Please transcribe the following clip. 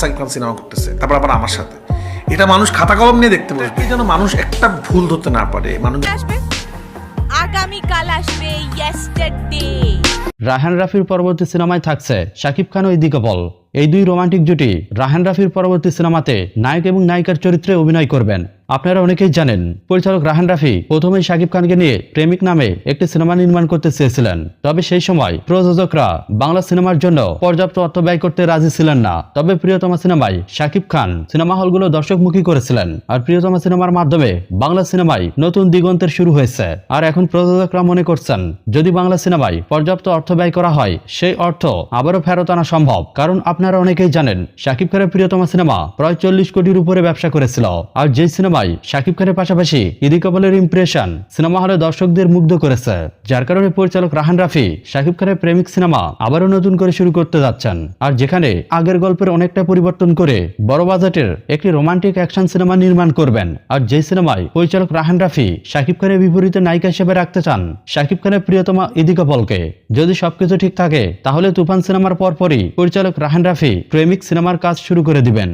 Shakib Khan cinema করতেছে তারপর আবার আমার সাথে। এটা মানুষ খাতা কলম নিয়ে দেখতে বসবে। যেন মানুষ একটা ভুল ধরতে না পারে। মানুষ আসবে? আগামীকাল আসবে ইয়েস্টারডে রাহান রাফির পরবর্তী সিনেমায় থাকছে সাকিব খান ওইদিকে বল। এই দুই রোমান্টিক জুটি রাহান রাফির পরবর্তী সিনেমাতে নায়ক এবং নায়িকার চরিত্রে অভিনয় করবেন। আপনারা অনেকেই জানেন, পরিচালক রাহান রাফি প্রথমেই শাকিব খানকে নিয়ে প্রেমিক নামে একটি সিনেমা নির্মাণ করতে চেয়েছিলেন। তবে সেই সময় প্রযোজকরা বাংলা সিনেমার জন্য পর্যাপ্ত অর্থ ব্যয় করতে রাজি ছিলেন না। তবে প্রিয়তমা সিনেমায় শাকিব খান সিনেমা হলগুলো দর্শকমুখী করেছিলেন আর প্রিয়তমা সিনেমার মাধ্যমে বাংলা সিনেমায় নতুন দিগন্তের শুরু হয়েছে। আর এখন প্রযোজকরা মনে করছেন, যদি বাংলা সিনেমায় পর্যাপ্ত অর্থ ব্যয় করা হয়, সেই অর্থ আবারও ফেরত আনা সম্ভব। কারণ আপনারা অনেকেই জানেন শাকিব খানের প্রিয়তমা সিনেমা প্রায় চল্লিশ কোটির উপরে ব্যবসা করেছিল। আর যেই সিনেমায় শাকিব খানের পাশাপাশি ইদি কপালের ইমপ্রেশন সিনেমা হলে দর্শকদের মুগ্ধ করেছে। যার কারণে পরিচালক রাহান রাফি শাকিব খানের প্রেমিক সিনেমা আবারও নতুন করে শুরু করতে যাচ্ছেন। আর যেখানে আগের গল্পের অনেকটা পরিবর্তন করে বড় বাজেটের একটি রোমান্টিক অ্যাকশন সিনেমা নির্মাণ করবেন। আর যে সিনেমায় পরিচালক রাহান রাফি শাকিব খানের বিপরীতে নায়িকা হিসেবে রাখতে চান শাকিব খানের প্রিয়তমা ইদিকা পলকে যদি সবকিছু ঠিক থাকে, তাহলে তুফান সিনেমার পরপরই পরিচালক রাহান রাফি প্রেমিক সিনেমার কাজ শুরু করে দিবেন।